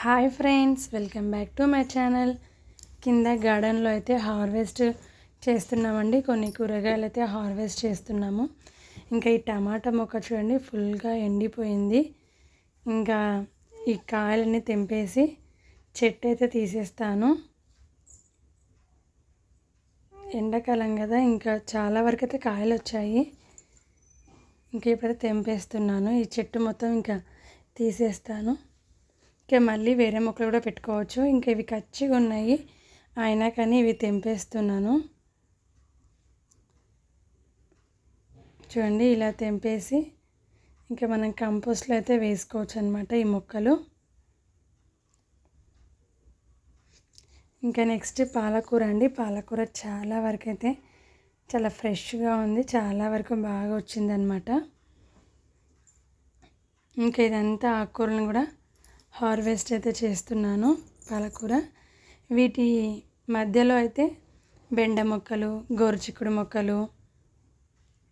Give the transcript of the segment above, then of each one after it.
Hi friends welcome back to my channel. కింద గార్డెన్లో అయితే హార్వెస్ట్ చేస్తున్నామండి. కొన్ని కూరగాయలు అయితే హార్వెస్ట్ చేస్తున్నాము. ఇంకా ఈ టమాటా మొక్క చూడండి ఫుల్గా ఎండిపోయింది. ఇంకా ఈ కాయలన్నీ తెంపేసి చెట్టు అయితే తీసేస్తాను. ఎండాకాలం కదా ఇంకా చాలా వరకు అయితే కాయలు వచ్చాయి. ఇంకా ఇప్పుడైతే తెంపేస్తున్నాను. ఈ చెట్టు మొత్తం ఇంకా తీసేస్తాను. ఇంకా మళ్ళీ వేరే మొక్కలు కూడా పెట్టుకోవచ్చు. ఇంకా ఇవి కచ్చిగా ఉన్నాయి. అయినా కానీ ఇవి తెంపేస్తున్నాను. చూడండి ఇలా తెంపేసి ఇంకా మనం కంపోస్ట్లో అయితే వేసుకోవచ్చు అనమాట ఈ మొక్కలు. ఇంకా నెక్స్ట్ పాలకూర అండి. పాలకూర చాలా వరకు అయితే చాలా ఫ్రెష్గా ఉంది. చాలా వరకు బాగా వచ్చిందనమాట ఇంకా ఇదంతా ఆకుకూరలను కూడా హార్వెస్ట్ అయితే చేస్తున్నాను పాలకూర. వీటి మధ్యలో అయితే బెండ మొక్కలు గోరుచిక్కుడు మొక్కలు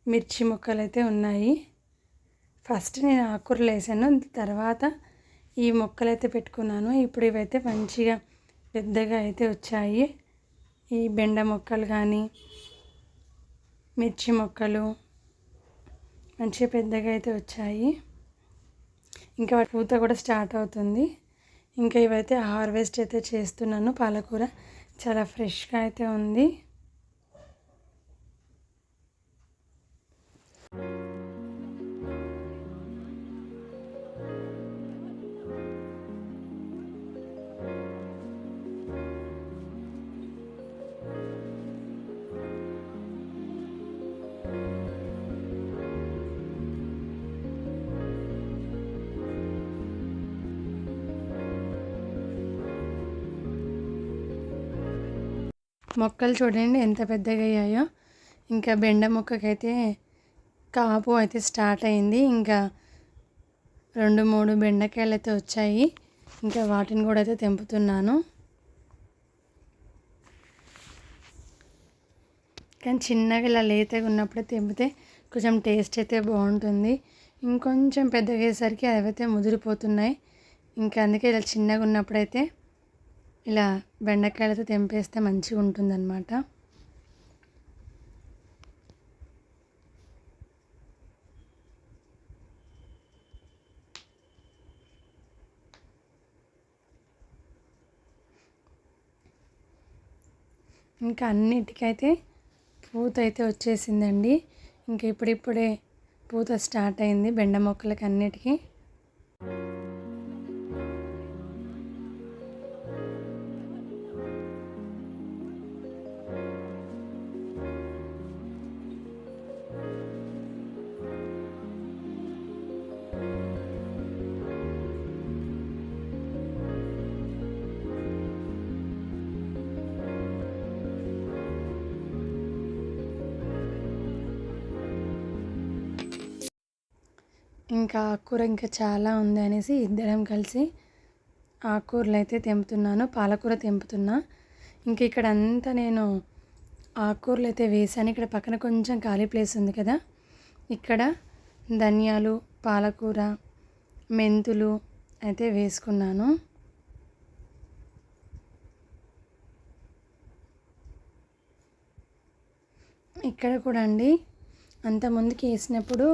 మిర్చి మొక్కలు అయితే ఉన్నాయి. ఫస్ట్ నేను ఆకుకూరలు వేసాను తర్వాత ఈ మొక్కలు అయితే పెట్టుకున్నాను. ఇప్పుడు ఇవైతే మంచిగా పెద్దగా అయితే వచ్చాయి. ఈ బెండ మొక్కలు కానీ మిర్చి మొక్కలు మంచిగా పెద్దగా అయితే వచ్చాయి. ఇంకా పూత కూడా స్టార్ట్ అవుతుంది. ఇంకా ఇవైతే హార్వెస్ట్ అయితే చేస్తున్నాను. పాలకూర చాలా ఫ్రెష్గా అయితే ఉంది. మొక్కలు చూడండి ఎంత పెద్దగా అయ్యాయో. ఇంకా బెండ మొక్కకైతే కాపు అయితే స్టార్ట్ అయింది. ఇంకా రెండు మూడు బెండకాయలు అయితే వచ్చాయి. ఇంకా వాటిని కూడా అయితే తెంపుతున్నాను. కానీ చిన్నగా ఇలా లేతగా ఉన్నప్పుడే తెంపితే కొంచెం టేస్ట్ అయితే బాగుంటుంది. ఇంకొంచెం పెద్దగా అయ్యేసరికి అవైతే ముదిరిపోతున్నాయి. ఇంకా అందుకే ఇలా చిన్నగా ఉన్నప్పుడైతే ఇలా బెండకాయలతో తెంపేస్తే మంచిగా ఉంటుందన్నమాట. ఇంకా అన్నిటికైతే పూత అయితే వచ్చేసిందండి. ఇంకా ఇప్పుడిప్పుడే పూత స్టార్ట్ అయింది బెండ మొక్కలకి అన్నిటికీ. ఇంకా ఆకుకూర ఇంకా చాలా ఉంది అనేసి ఇద్దరం కలిసి ఆకుకూరలు అయితే తెంపుతున్నాను పాలకూర తెంపుతున్నా. ఇంకా ఇక్కడ అంతా నేను ఆకుకూరలు అయితే వేసాను ఇక్కడ పక్కన కొంచెం ఖాళీ ప్లేస్ ఉంది కదా. ఇక్కడ ధనియాలు పాలకూర మెంతులు అయితే వేసుకున్నాను. ఇక్కడ కూడా అండి అంత ముందుకి వేసినప్పుడు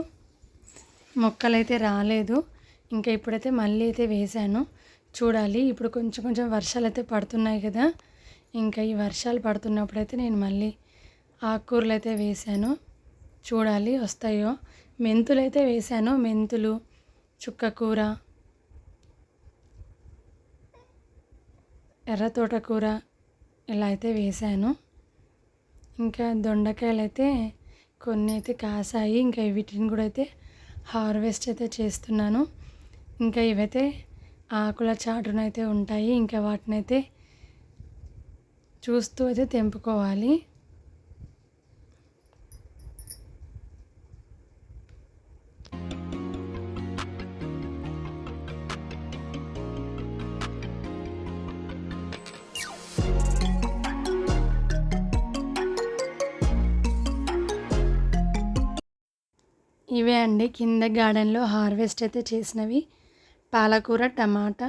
మొక్కలైతే రాలేదు. ఇంకా ఇప్పుడైతే మళ్ళీ అయితే వేశాను. చూడాలి. ఇప్పుడు కొంచెం కొంచెం వర్షాలు అయితే పడుతున్నాయి కదా. ఇంకా ఈ వర్షాలు పడుతున్నప్పుడైతే నేను మళ్ళీ ఆకుకూరలు అయితే వేశాను. చూడాలి వస్తాయో. మెంతులు అయితే వేశాను. మెంతులు చుక్క కూర ఎర్ర తోటకూర ఇలా అయితే వేశాను. ఇంకా దొండకాయలు అయితే కొన్ని అయితే కాసాయి. ఇంకా వీటిని కూడా అయితే హార్వెస్ట్ అయితే చేస్తున్నాను. ఇంకా ఇవైతే ఆకుల చాటునైతే ఉంటాయి. ఇంకా వాటినైతే చూస్తూ అయితే తెంపుకోవాలి. ఇవే అండి. కింద గార్డెన్లో హార్వెస్ట్ అయితే చేసినవి. పాలకూర టమాటా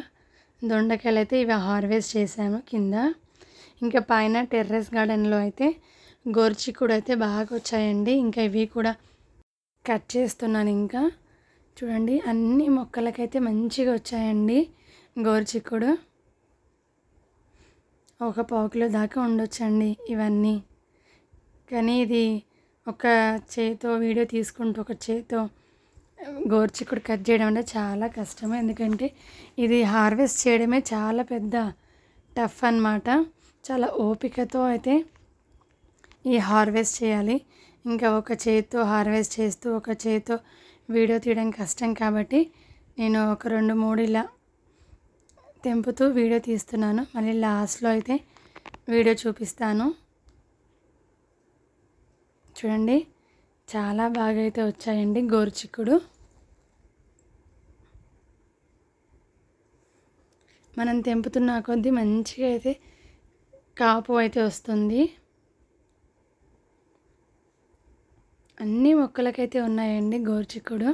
దొండకాయలు అయితే ఇవి హార్వెస్ట్ చేసాము కింద. ఇంకా పైన టెర్రస్ గార్డెన్లో అయితే గోర్చిక్కుడు అయితే బాగా వచ్చాయండి. ఇంకా ఇవి కూడా కట్ చేస్తున్నాను ఇంకా. చూడండి అన్ని మొక్కలకైతే మంచిగా వచ్చాయండి గోరుచిక్కుడు ఒక పావు కిలో దాకా ఉండొచ్చండి ఇవన్నీ. కానీ ఇది ఒక చేతో వీడియో తీసుకుంటూ ఒక చేతో గోరుచిక్కుడు కట్ చేయడం అంటే చాలా కష్టం ఎందుకంటే ఇది హార్వెస్ట్ చేయడమే చాలా పెద్ద టఫ్ అన్నమాట. చాలా ఓపికతో అయితే ఈ హార్వెస్ట్ చేయాలి. ఇంకా ఒక చేతితో హార్వెస్ట్ చేస్తూ ఒక చేతితో వీడియో తీయడం కష్టం కాబట్టి నేను ఒక రెండు మూడు ఇలా తెంపుతూ వీడియో తీస్తున్నాను. మళ్ళీ లాస్ట్లో అయితే వీడియో చూపిస్తాను. చూడండి చాలా బాగా అయితే వచ్చాయండి గోరుచిక్కుడు. మనం తెంపుతున్న కొద్దీ మంచిగా అయితే కాపు అయితే వస్తుంది. అన్ని మొక్కలకైతే ఉన్నాయండి గోరుచిక్కుడు.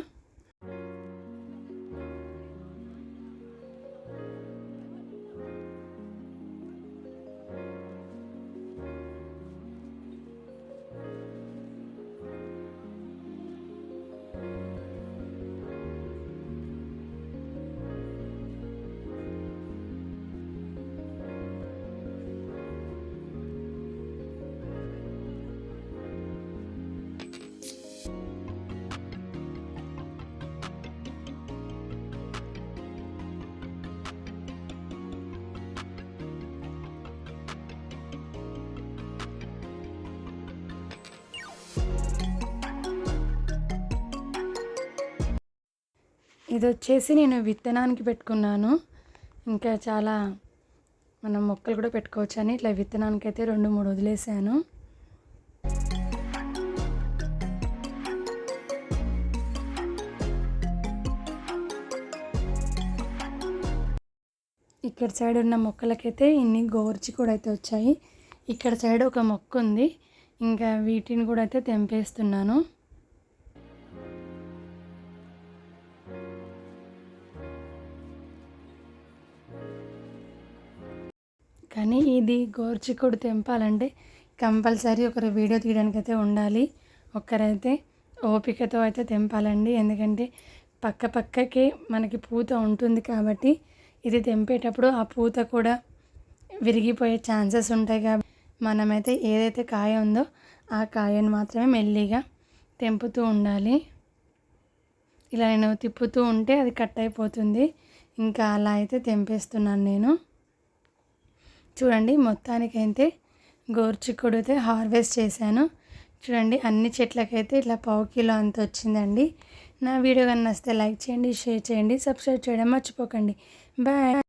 ఇది వచ్చేసి నేను విత్తనానికి పెట్టుకున్నాను. ఇంకా చాలా మనం మొక్కలు కూడా పెట్టుకోవచ్చు అని ఇట్లా విత్తనానికి అయితే రెండు మూడు వదిలేసాను. ఇక్కడ సైడ్ ఉన్న మొక్కలకైతే ఇన్ని గోర్చి కూడా అయితే వచ్చాయి. ఇక్కడ సైడ్ ఒక మొక్క ఉంది ఇంకా వీటిని కూడా అయితే తెంపేస్తున్నాను. కానీ ఇది గోర్చిక్కుడు తెంపాలంటే కంపల్సరీ ఒకరు వీడియో తీయడానికి అయితే ఉండాలి. ఒకరైతే ఓపికతో అయితే తెంపాలండి. ఎందుకంటే పక్క పక్కకే మనకి పూత ఉంటుంది కాబట్టి ఇది తెంపేటప్పుడు ఆ పూత కూడా విరిగిపోయే ఛాన్సెస్ ఉంటాయి కాబట్టి మనమైతే ఏదైతే కాయ ఉందో ఆ కాయను మాత్రమే మెల్లిగా తెంపుతూ ఉండాలి. ఇలా నేను తిప్పుతూ ఉంటే అది కట్ అయిపోతుంది. ఇంకా అలా అయితే తెంపేస్తున్నాను నేను. చూడండి మొత్తానికైతే గోర్చిక్కుడు అయితే హార్వెస్ట్ చేశాను. చూడండి అన్ని చెట్లకైతే ఇట్లా పావు కిలో అంత వచ్చిందండి. నా వీడియో కానీ నచ్చితే లైక్ చేయండి షేర్ చేయండి సబ్స్క్రైబ్ చేయడం మర్చిపోకండి. బాయ్.